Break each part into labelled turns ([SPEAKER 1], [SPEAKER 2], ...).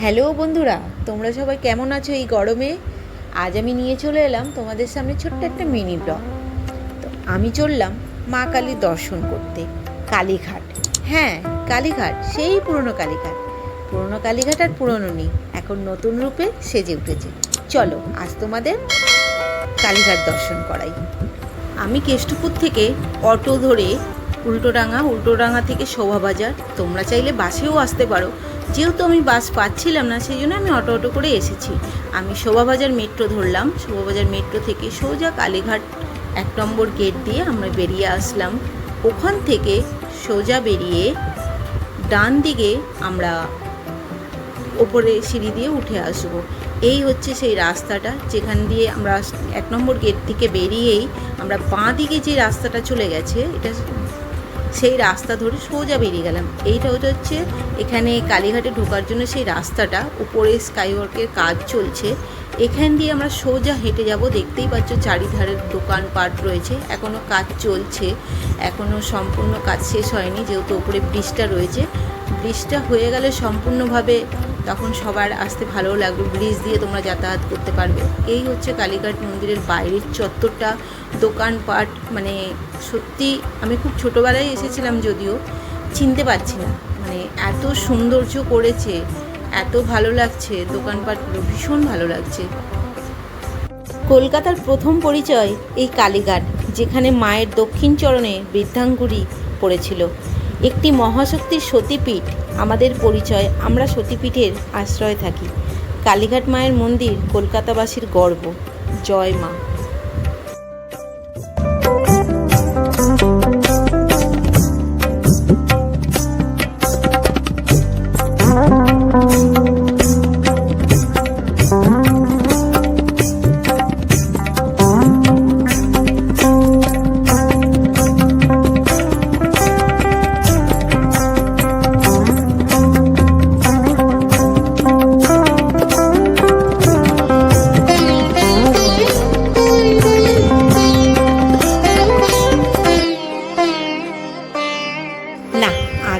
[SPEAKER 1] Hello বন্ধুরা, তোমরা সবাই কেমন আছো এই গরমে? আজ আমি নিয়ে চলে এলাম তোমাদের সামনে ছোট্ট একটা মিনি ব্লগ। তো আমি চললাম মা কালীর দর্শন করতে, কালীঘাট। হ্যাঁ কালীঘাট, সেই পুরনো কালীঘাট। পুরনো কালীঘাট আর পুরনো নেই, এখন নতুন রূপে সেজে উঠেছে। চলো, আজ তোমাদের কালীঘাট দর্শন করাই। আমি কেষ্টপুর থেকে অটো ধরে উল্টোডাঙা উল্টোডাঙা থেকে শোভাবাজার, তোমরা চাইলে বাসেও আসতে পারো। যেহেতু আমি বাস পাচ্ছিলাম না, সেই জন্য আমি অটো অটো করে এসেছি। আমি শোভাবাজার মেট্রো ধরলাম। শোভাবাজার মেট্রো থেকে সোজা কালীঘাট এক নম্বর গেট দিয়ে আমরা বেরিয়ে আসলাম। ওখান থেকে সোজা বেরিয়ে ডান দিকে আমরা ওপরে সিঁড়ি দিয়ে উঠে আসব। এই হচ্ছে সেই রাস্তাটা, যেখান দিয়ে আমরা এক নম্বর গেট থেকে বেরিয়েই আমরা বাঁ দিকে যে রাস্তাটা চলে গেছে, এটা সেই রাস্তা ধরে সোজা বেরিয়ে গেলাম। এইটা হচ্ছে এখানে কালীঘাটে ঢোকার জন্য সেই রাস্তাটা। উপরে স্কাইওয়ার্কের কাজ চলছে। এখান দিয়ে আমরা সোজা হেঁটে যাব। দেখতেই পাচ্ছ চারিধারের দোকানপাট রয়েছে। এখনও কাজ চলছে। এখনও সম্পূর্ণ কাজ শেষ হয়নি, যেহেতু উপরে ব্রিজটা রয়েছে। ব্রিজটা হয়ে গেলে সম্পূর্ণভাবে তখন সবার আসতে ভালো লাগবে। ব্রিজ দিয়ে তোমরা যাতায়াত করতে পারবে। এই হচ্ছে কালীঘাট মন্দিরের বাইরের চত্বরটা। দোকানপাট মানে সত্যি আমি খুব ছোটোবেলায় এসেছিলাম যদিও, চিনতে পারছি না। মানে এত সৌন্দর্য করেছে, এত ভালো লাগছে, দোকানপাটগুলো ভীষণ ভালো লাগছে। কলকাতার প্রথম পরিচয় এই কালীঘাট, যেখানে মায়ের দক্ষিণ চরণে বৃদ্ধাঙ্গুরি পড়েছিল। একটি মহাশক্তির সতীপীঠ, আমাদের পরিচয়, আমরা সতীপীঠের আশ্রয়ে থাকি। কালীঘাট মায়ের মন্দির কলকাতাবাসীর গর্ব। জয় মা।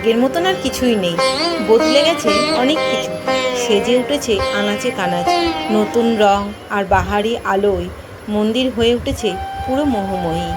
[SPEAKER 1] আগের মতন আর কিছুই নেই। বদলে গেছে অনেক কিছু। সেজে উঠেছে আনাচে কানাচ, নতুন রং আর বাহারি আলোয়। মন্দির হয়ে উঠেছে পুরো মোহময়ী।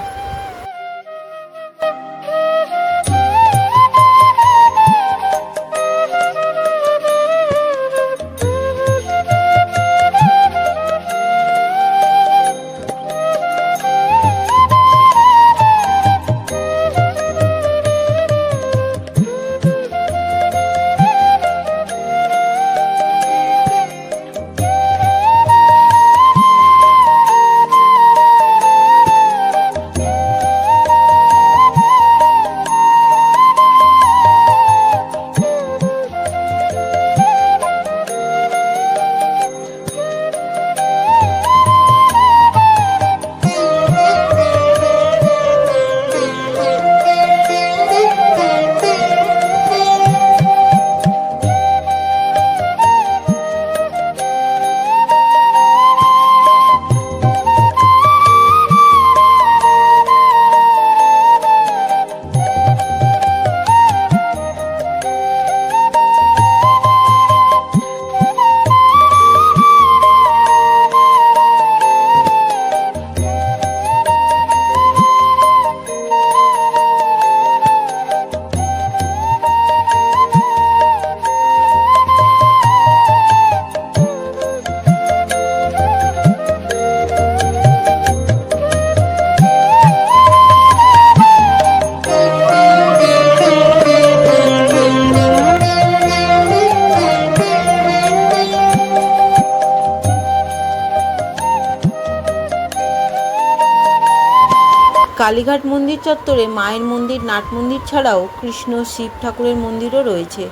[SPEAKER 1] কালীঘাট মন্দির চত্বরে মায়ের মন্দির, নাট মন্দির ছাড়াও কৃষ্ণ শিব ঠাকুরের মন্দিরও রয়েছে।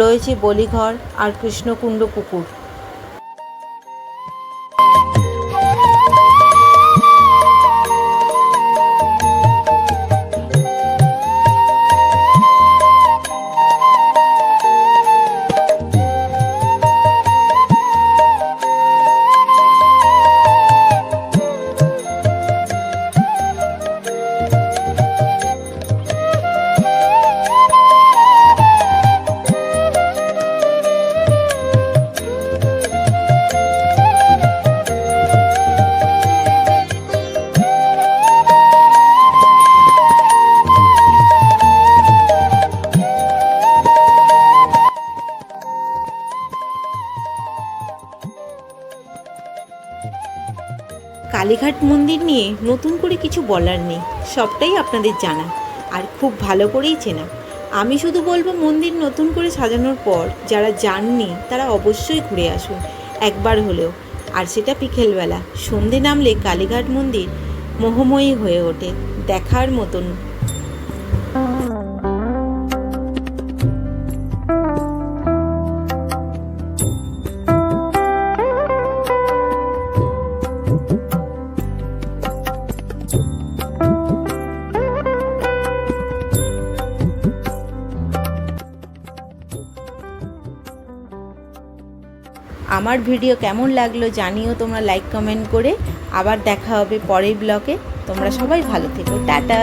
[SPEAKER 1] রয়েছে বলিঘর আর কৃষ্ণকুণ্ড পুকুর। কালীঘাট মন্দির নিয়ে নতুন করে কিছু বলার নেই, সবটাই আপনাদের জানা, আর খুব ভালো করেই চেনা। আমি শুধু বলব মন্দির নতুন করে সাজানোর পর যারা যাননি, তারা অবশ্যই ঘুরে আসুন, একবার হলেও। আর সেটা বিকেলবেলা, সন্ধে নামলে কালীঘাট মন্দির মোহময়ী হয়ে ওঠে, দেখার মতন। আমার ভিডিও কেমন লাগল জানিও তোমরা লাইক কমেন্ট করে। আবার দেখা হবে পরের ব্লগে। তোমরা সবাই ভালো থেকো। টাটা।